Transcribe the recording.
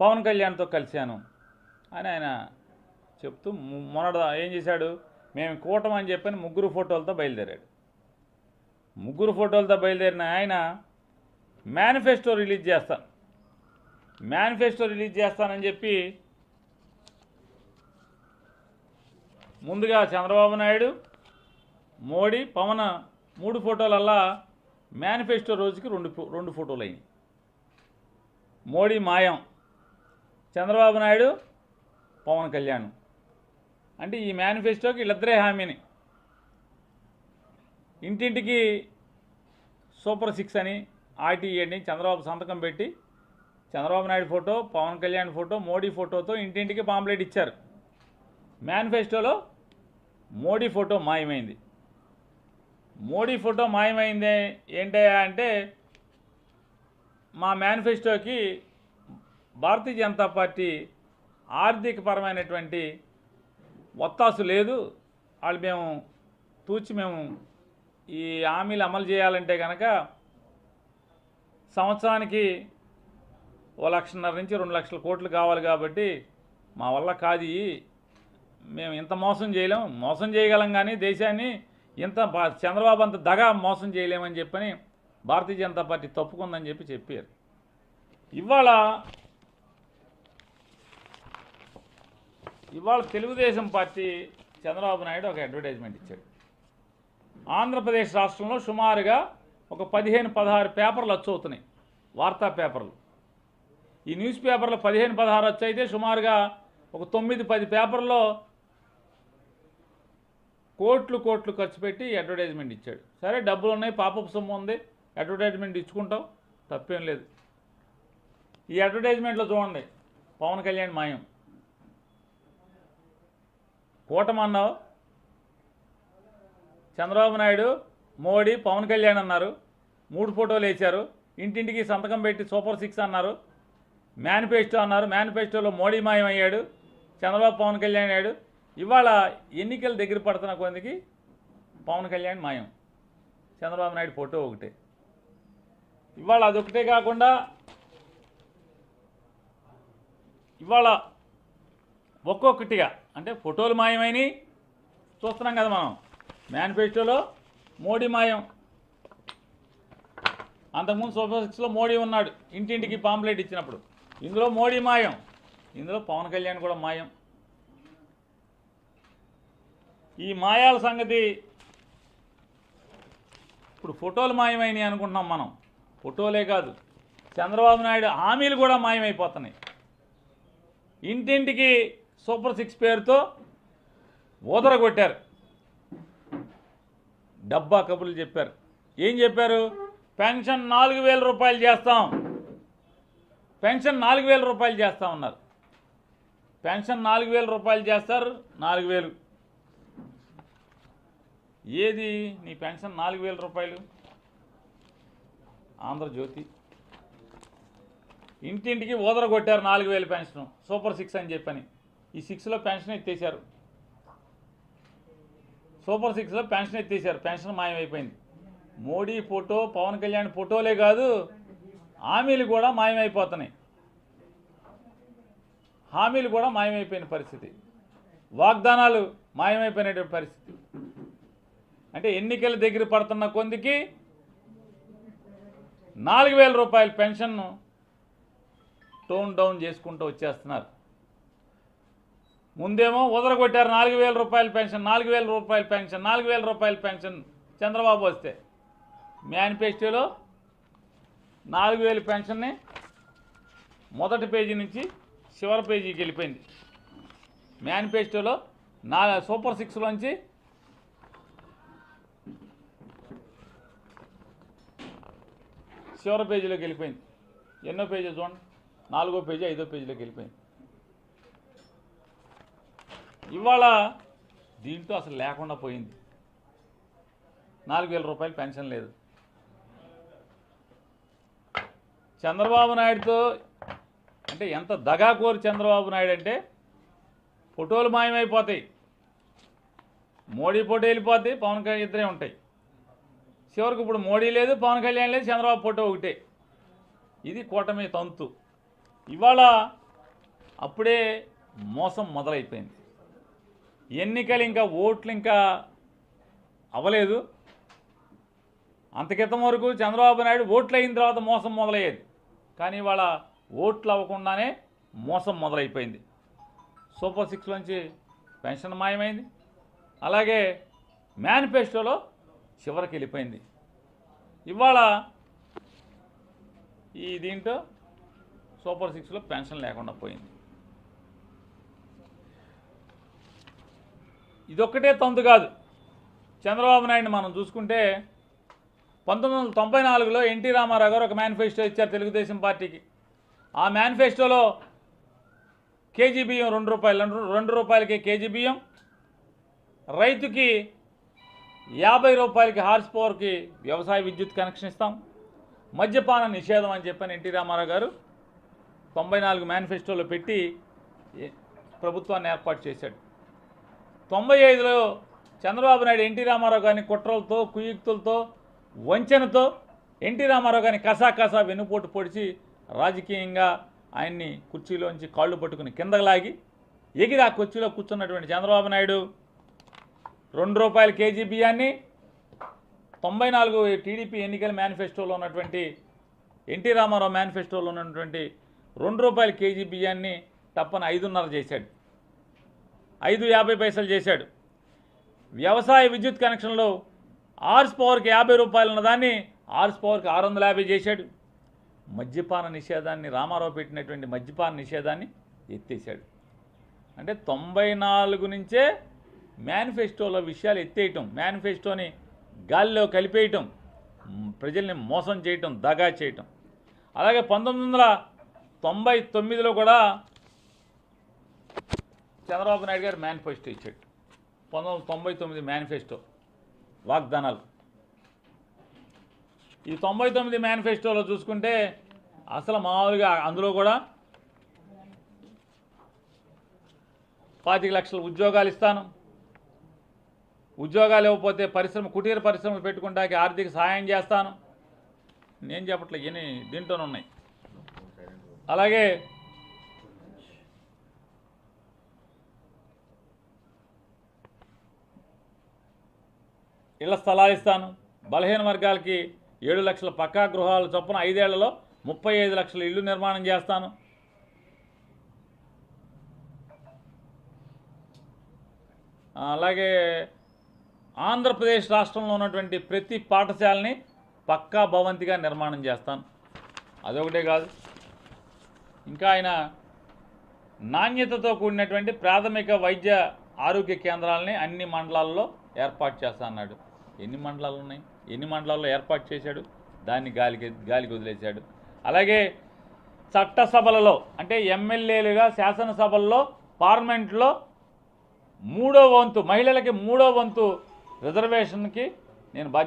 పవన్ కళ్యాణ్తో కలిశాను అని ఆయన చెప్తూ మొన్నటి ఏం చేశాడు? మేము కూటమి అని చెప్పని ముగ్గురు ఫోటోలతో బయలుదేరాడు. ముగ్గురు ఫోటోలతో బయలుదేరిన ఆయన మేనిఫెస్టో రిలీజ్ చేస్తాను. మేనిఫెస్టో రిలీజ్ చేస్తానని చెప్పి ముందుగా చంద్రబాబు నాయుడు మోడీ పవన్ మూడు ఫోటోలల్లా మేనిఫెస్టో రోజుకి రెండు ఫో- రెండు ఫోటోలు అయినాయి మోడీ మాయం. చంద్రబాబు నాయుడు పవన్ కళ్యాణ్. అంటే ఈ మేనిఫెస్టోకి వీళ్ళిద్దరే హామీని. ఇంటింటికి సూపర్ సిక్స్ అని ఆర్టీఈ అని చంద్రబాబు సంతకం పెట్టి చంద్రబాబు నాయుడు ఫోటో పవన్ కళ్యాణ్ ఫోటో మోడీ ఫోటోతో ఇంటింటికి పాంప్లెట్ ఇచ్చారు. మేనిఫెస్టోలో మోడీ ఫోటో మాయమైంది. మోడీ ఫోటో మాయమైంది ఏంటయ్యా అంటే మా మేనిఫెస్టోకి భారతీయ జనతా పార్టీ ఆర్థికపరమైనటువంటి ఒత్తాసు లేదు. వాళ్ళు మేము తూచి మేము ఈ హామీలు అమలు చేయాలంటే కనుక సంవత్సరానికి ఓ లక్షన్నర నుంచి రెండు లక్షల కోట్లు కావాలి కాబట్టి మా వల్ల కాదు. మేము ఇంత మోసం చేయలేం. మోసం చేయగలం కానీ దేశాన్ని ఇంత చంద్రబాబు అంత దగా మోసం చేయలేమని చెప్పని భారతీయ జనతా పార్టీ తప్పుకుందని చెప్పి చెప్పారు. ఇవాళ ఇవాళ తెలుగుదేశం పార్టీ చంద్రబాబు నాయుడు ఒక అడ్వర్టైజ్మెంట్ ఇచ్చాడు. ఆంధ్రప్రదేశ్ రాష్ట్రంలో సుమారుగా ఒక పదిహేను పదహారు పేపర్లు వచ్చవుతున్నాయి వార్తా పేపర్లు. ఈ న్యూస్ పేపర్లో పదిహేను పదహారు వచ్చి అయితే సుమారుగా ఒక తొమ్మిది పది పేపర్లో కోట్లు కోట్లు ఖర్చు పెట్టి అడ్వర్టైజ్మెంట్ ఇచ్చాడు. సరే డబ్బులు ఉన్నాయి పాపపు సొమ్ము ఉంది అడ్వర్టైజ్మెంట్ ఇచ్చుకుంటాం తప్పేం లేదు. ఈ అడ్వర్టైజ్మెంట్లో చూడండి పవన్ కళ్యాణ్ మాయం. కూటమన్నావు? చంద్రబాబు నాయుడు మోడీ పవన్ కళ్యాణ్ అన్నారు. మూడు ఫోటోలు వేశారు. ఇంటింటికి సంతకం పెట్టి సూపర్ సిక్స్ అన్నారు. మేనిఫెస్టో అన్నారు. మేనిఫెస్టోలో మోడీ మాయం అయ్యాడు చంద్రబాబు పవన్ కళ్యాణ్ అయ్యాడు. ఇవాళ ఎన్నికలు దగ్గర పడుతున్న కొందికి పవన్ కళ్యాణ్ మాయం. చంద్రబాబు నాయుడు ఫోటో ఒకటే. ఇవాళ అదొకటే కాకుండా ఇవాళ ఒక్కొక్కటిగా అంటే ఫోటోలు మాయమైనవి చూస్తున్నాం కదా మనం. మేనిఫెస్టోలో మోడీ మాయం. అంతకుముందు సూపర్ సిక్స్లో మోడీ ఉన్నాడు ఇంటింటికి పాంప్లెట్ ఇచ్చినప్పుడు. ఇందులో మోడీ మాయం. ఇందులో పవన్ కళ్యాణ్ కూడా మాయం. ఈ మాయాల సంగతి ఇప్పుడు ఫోటోలు మాయమైనవి అనుకుంటున్నాం మనం. ఫోటోలే కాదు చంద్రబాబు నాయుడు హామీలు కూడా మాయమైపోతున్నాయి. ఇంటింటికి సూపర్ సిక్స్ పేరుతో ఊదర కొట్టారు డబ్బా కబుర్లు చెప్పారు. ఏం చెప్పారు? పెన్షన్ నాలుగు వేల రూపాయలు చేస్తాం. పెన్షన్ నాలుగు వేల రూపాయలు చేస్తా ఉన్నారు పెన్షన్ నాలుగు వేల రూపాయలు చేస్తారు నాలుగు వేలు. ఏది నీ పెన్షన్ నాలుగు వేల రూపాయలు? ఆంధ్రజ్యోతి. ఇంటింటికి ఊదర కొట్టారు నాలుగు వేలు పెన్షన్. సూపర్ సిక్స్ అని చెప్పని. ఈ సిక్స్లో పెన్షన్ ఎత్తేసారు సూపర్ సిక్స్లో పెన్షన్ ఎత్తేసారు పెన్షన్ మాయమైపోయింది. మోడీ ఫోటో పవన్ కళ్యాణ్ ఫోటోలే కాదు హామీలు కూడా మాయమైపోతున్నాయి. హామీలు కూడా మాయమైపోయిన పరిస్థితి. వాగ్దానాలు మాయమైపోయినటువంటి పరిస్థితి. అంటే ఎన్నికల దగ్గర పడుతున్న కొందికి నాలుగు వేల రూపాయల పెన్షన్ను టోన్ డౌన్ చేసుకుంటూ వచ్చేస్తున్నారు. ముందేమో ఉదరగొట్టారు నాలుగు వేల రూపాయల పెన్షన్ నాలుగు వేల రూపాయల పెన్షన్ నాలుగు వేల రూపాయల పెన్షన్ చంద్రబాబు వస్తే. మేనిఫెస్టోలో నాలుగు వేల పెన్షన్ని మొదటి పేజీ నుంచి చివరి పేజీకి వెళ్ళిపోయింది. మేనిఫెస్టోలో నా సూపర్ సిక్స్లోంచి చివరి పేజీలోకి వెళ్ళిపోయింది. ఎన్నో పేజీ చూడండి. నాలుగో పేజీ ఐదో పేజీలోకి వెళ్ళిపోయింది. ఇవాళ దీంట్లో అసలు లేకుండా పోయింది. నాలుగు వేల రూపాయలు పెన్షన్ లేదు. చంద్రబాబు నాయుడుతో అంటే ఎంత దగాకోరు చంద్రబాబు నాయుడు అంటే ఫోటోలు మాయమైపోతాయి. మోడీ ఫోటో వెళ్ళిపోతాయి పవన్ కళ్యాణ్ ఇద్దరే ఉంటాయి. చివరికి ఇప్పుడు మోడీ లేదు పవన్ కళ్యాణ్ లేదు చంద్రబాబు ఫోటో ఒకటే. ఇది కూటమి తంతు. ఇవాళ అప్పుడే మోసం మొదలైపోయింది. ఎన్నికలు ఇంకా ఓట్లు ఇంకా అవ్వలేదు. అంతకితం వరకు చంద్రబాబు నాయుడు ఓట్లు అయిన తర్వాత మోసం మొదలయ్యేది. కానీ ఇవాళ ఓట్లు అవ్వకుండానే మోసం మొదలైపోయింది. సూపర్ సిక్స్ నుంచి పెన్షన్ మాయమైంది. అలాగే మేనిఫెస్టోలో చివరికి వెళ్ళిపోయింది. ఇవాళ ఈ దీంట్లో సూపర్ సిక్స్లో పెన్షన్ లేకుండా పోయింది. ఇదొక్కటే తొందు కాదు. చంద్రబాబు నాయుడిని మనం చూసుకుంటే పంతొమ్మిది వందల తొంభై నాలుగులో ఎన్టీ రామారావు గారు ఒక మేనిఫెస్టో ఇచ్చారు తెలుగుదేశం పార్టీకి. ఆ మేనిఫెస్టోలో కేజీ బియ్యం రెండు రూపాయలు రెండు రెండు రూపాయలకి కేజీ బియ్యం రైతుకి యాభై రూపాయలకి హార్స్ పవర్కి వ్యవసాయ విద్యుత్ కనెక్షన్ ఇస్తాం మద్యపాన నిషేధం అని చెప్పని ఎన్టీ రామారావు గారు తొంభై నాలుగు మేనిఫెస్టోలో పెట్టి ప్రభుత్వాన్ని ఏర్పాటు చేశాడు. తొంభై ఐదులో చంద్రబాబు నాయుడు ఎన్టీ రామారావు గారిని కుట్రలతో కుయుక్తులతో వంచనతో ఎన్టీ రామారావు గారిని కసా కసా వెన్నుపోటు పొడిచి రాజకీయంగా ఆయన్ని కుర్చీలోంచి కాళ్ళు పట్టుకుని కిందకు లాగి ఎగిరి ఆ కుర్చీలో కూర్చున్నటువంటి చంద్రబాబు నాయుడు రెండు రూపాయల కేజీ బియ్యాన్ని తొంభై నాలుగు టీడీపీ ఎన్నికల మేనిఫెస్టోలో ఉన్నటువంటి ఎన్టీ రామారావు మేనిఫెస్టోలో ఉన్నటువంటి రెండు రూపాయల కేజీ బియ్యాన్ని తప్పని ఐదున్నర చేశాడు. ఐదు యాభై పైసలు చేశాడు. వ్యవసాయ విద్యుత్ కనెక్షన్లో ఆర్స్ పవర్కి యాభై రూపాయలు ఉన్నదాన్ని ఆర్స్ పవర్కి ఆరు వందల యాభై చేశాడు. మద్యపాన నిషేధాన్ని రామారావు పెట్టినటువంటి మద్యపాన నిషేధాన్ని ఎత్తేసాడు అంటే తొంభై నాలుగు నుంచే మేనిఫెస్టోలో విషయాలు ఎత్తేయటం మేనిఫెస్టోని గాలిలో కలిపేయటం ప్రజల్ని మోసం చేయటం దగా చేయటం. అలాగే పంతొమ్మిది వందల తొంభై తొమ్మిదిలో కూడా చంద్రబాబు నాయుడు గారు మేనిఫెస్టో ఇచ్చాడు. పంతొమ్మిది తొంభై తొమ్మిది మేనిఫెస్టో వాగ్దానాలు. ఈ తొంభై తొమ్మిది మేనిఫెస్టోలో చూసుకుంటే అసలు మామూలుగా అందులో కూడా పాతిక లక్షల ఉద్యోగాలు ఇస్తాను. ఉద్యోగాలు ఇవ్వకపోతే పరిశ్రమ కుటీర పరిశ్రమలు పెట్టుకుంటాకి ఆర్థిక సహాయం చేస్తాను. నేను చెప్పట్లే ఇవన్నీ దీంట్లోనే ఉన్నాయి. అలాగే ఇళ్ళ స్థలాలు ఇస్తాను. బలహీన వర్గాలకి ఏడు లక్షల పక్కా గృహాలు చొప్పున ఐదేళ్ళలో ముప్పై ఐదు లక్షల ఇల్లు నిర్మాణం చేస్తాను. అలాగే ఆంధ్రప్రదేశ్ రాష్ట్రంలో ఉన్నటువంటి ప్రతి పాఠశాలని పక్కా భవంతిగా నిర్మాణం చేస్తాను. అదొకటే కాదు. ఇంకా ఆయన నాణ్యతతో కూడినటువంటి ప్రాథమిక వైద్య ఆరోగ్య కేంద్రాలని అన్ని మండలాల్లో ఏర్పాటు చేస్తా అన్నాడు. ఎన్ని మండలాలు ఉన్నాయి? ఎన్ని మండలాల్లో ఏర్పాటు చేశాడు? దాన్ని గాలికి గాలికి వదిలేశాడు. అలాగే చట్టసభలలో అంటే ఎమ్మెల్యేలుగా శాసనసభల్లో పార్లమెంట్లో మూడో వంతు మహిళలకి మూడో వంతు రిజర్వేషన్కి నేను బాధ్యత